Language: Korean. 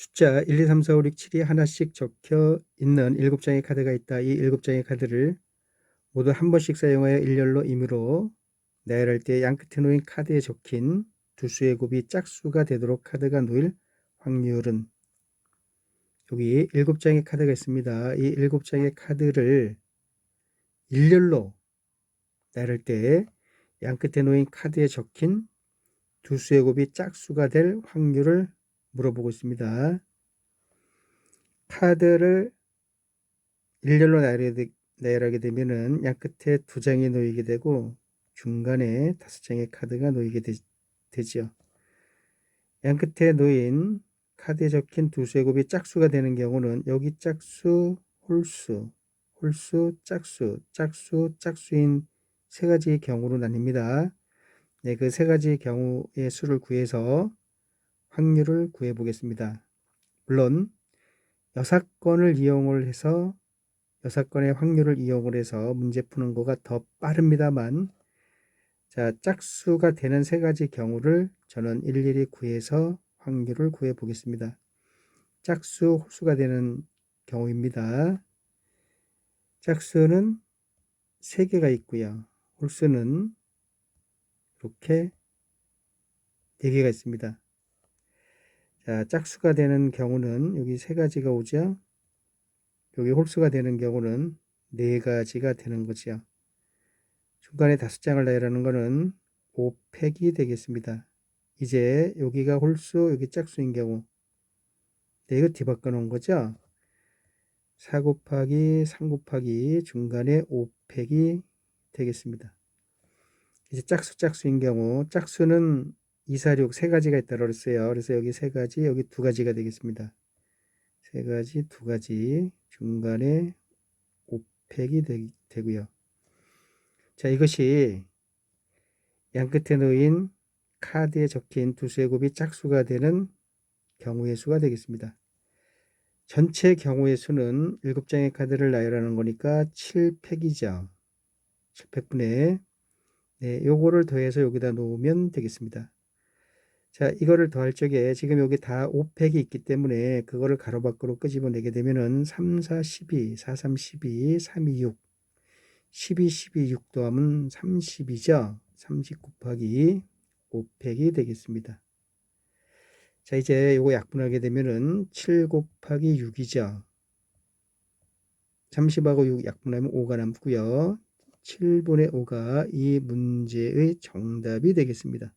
숫자 1, 2, 3, 4, 5, 6, 7이 하나씩 적혀 있는 7장의 카드가 있다. 이 7장의 카드를 모두 한 번씩 사용하여 일렬로 임의로 나열할 때 양끝에 놓인 카드에 적힌 두 수의 곱이 짝수가 되도록 카드가 놓일 확률은 여기 7장의 카드가 있습니다. 이 7장의 카드를 일렬로 나열할 때 양끝에 놓인 카드에 적힌 두 수의 곱이 짝수가 될 확률을 물어보고 있습니다. 카드를 일렬로 나열하게 되면은 양 끝에 두 장이 놓이게 되고 중간에 다섯 장의 카드가 놓이게 되, 되죠. 양 끝에 놓인 카드에 적힌 두 수의 곱이 짝수가 되는 경우는 여기 짝수, 홀수, 홀수, 짝수, 짝수, 짝수인 세 가지의 경우로 나뉩니다. 네, 그 세 가지 경우의 수를 구해서 확률을 구해 보겠습니다. 물론 여사건을 이용을 해서 여사건의 확률을 이용을 해서 문제 푸는 거가 더 빠릅니다만 자 짝수가 되는 세 가지 경우를 저는 일일이 구해서 확률을 구해 보겠습니다. 짝수 홀수가 되는 경우입니다. 짝수는 세 개가 있고요. 홀수는 이렇게 네 개가 있습니다. 자, 짝수가 되는 경우는 여기 세 가지가 오죠. 여기 홀수가 되는 경우는 네 가지가 되는 거죠. 중간에 다섯 장을 나열하는 것은 5팩이 되겠습니다. 이제 여기가 홀수, 여기 짝수인 경우 네, 이거 뒤바꿔 놓은 거죠. 4 곱하기 3 곱하기 중간에 5팩이 되겠습니다. 이제 짝수 짝수인 경우 짝수는 2, 4, 6 세 가지가 있다고 그랬어요. 그래서 여기 세 가지, 여기 두 가지가 되겠습니다. 세 가지, 두 가지 중간에 5팩이 되, 되고요. 자, 이것이 양 끝에 놓인 카드에 적힌 두 수의 곱이 짝수가 되는 경우의 수가 되겠습니다. 전체 경우의 수는 7장의 카드를 나열하는 거니까 7팩이죠. 7팩분의 네, 요거를 더해서 여기다 놓으면 되겠습니다. 자, 이거를 더할 적에 지금 여기 다 5팩이 있기 때문에 그거를 가로 밖으로 끄집어내게 되면은 3, 4, 12, 4, 3, 12, 3, 2, 6, 12, 12, 6 더하면 30이죠. 30 곱하기 5팩이 되겠습니다. 자, 이제 요거 약분하게 되면은 7 곱하기 6이죠. 30하고 6 약분하면 5가 남고요. 7분의 5가 이 문제의 정답이 되겠습니다.